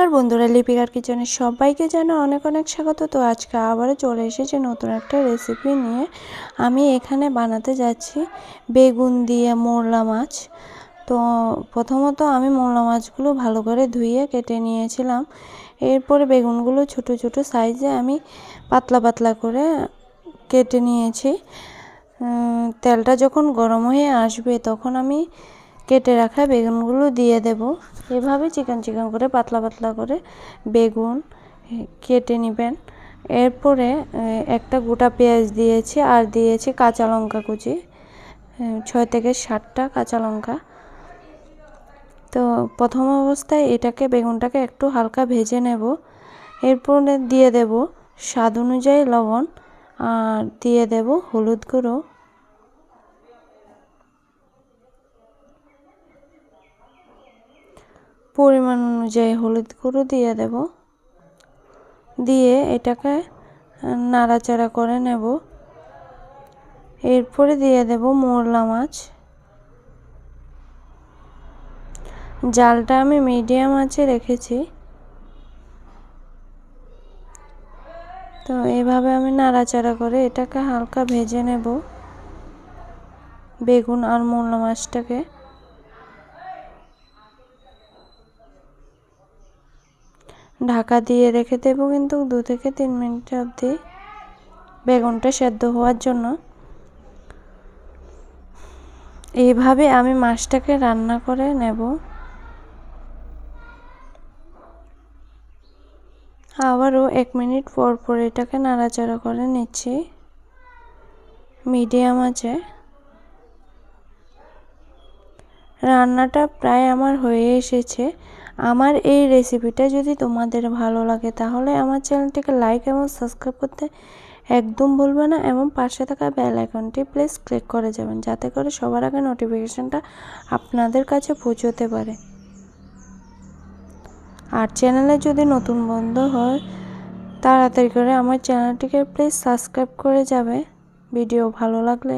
নমস্কার বন্ধুরা লিপিকার কিচেনে সবাইকে জানো অনেক অনেক স্বাগত। তো আজকে আবারও চলে এসেছে নতুন একটা রেসিপি নিয়ে। আমি এখানে বানাতে যাচ্ছি বেগুন দিয়ে মোরলা মাছ। তো প্রথমত আমি মোরলা মাছগুলো ভালো করে ধুয়ে কেটে নিয়েছিলাম। এরপরে বেগুনগুলো ছোট ছোট সাইজে আমি পাতলা পাতলা করে কেটে নিয়েছি। তেলটা যখন গরম হয়ে আসবে তখন আমি কেটে রাখা বেগুনগুলো দিয়ে দেব। এভাবে চিকেন চিকেন করে, পাতলা পাতলা করে বেগুন কেটে নেবেন। এরপরে একটা গোটা পেঁয়াজ দিয়েছি আর দিয়েছি কাঁচা লঙ্কা কুচি ছয় থেকে সাতটা কাঁচা লঙ্কা। তো প্রথম অবস্থায় এটাকে, বেগুনটাকে একটু হালকা ভেজে নেব। এরপরে দিয়ে দেব স্বাদ অনুযায়ী লবণ আর দিয়ে দেব হলুদ গুঁড়ো। পরিমাণ অনুযায়ী হলুদ গুঁড়ো দিয়ে দেব। দিয়ে এটাকে নাড়াচাড়া করে নেব। এরপরে দিয়ে দেব মোরলা মাছ। জালটা আমি মিডিয়াম আঁচে রেখেছি। তো এভাবে আমি নাড়াচাড়া করে এটাকে হালকা ভেজে নেব। বেগুন আর মোরলা মাছটাকে। ঢাকা দিয়ে রেখে দেবো কিন্তু দু থেকে তিন মিনিট অবধি বেগুনটা সেদ্ধ হওয়ার জন্য। এইভাবে আমি মাছটাকে রান্না করে নেব। আবারও এক মিনিট পর পর এটাকে নাড়াচাড়া করে নিচ্ছি। মিডিয়াম আছে। রান্নাটা প্রায় আমার হয়ে এসেছে। আমার এই রেসিপিটা যদি তোমাদের ভালো লাগে, তাহলে আমার চ্যানেলটিকে লাইক এবং সাবস্ক্রাইব করতে একদম ভুলবে না এবং পাশে থাকা বেল আইকনটি প্লিজ ক্লিক করে যাবেন, যাতে করে সবার আগে নোটিফিকেশানটা আপনাদের কাছে পৌঁছতে পারে। আর চ্যানেলে যদি নতুন বন্ধ হয়, তাড়াতাড়ি করে আমার চ্যানেলটিকে প্লিজ সাবস্ক্রাইব করে যাবে। ভিডিও ভালো লাগলে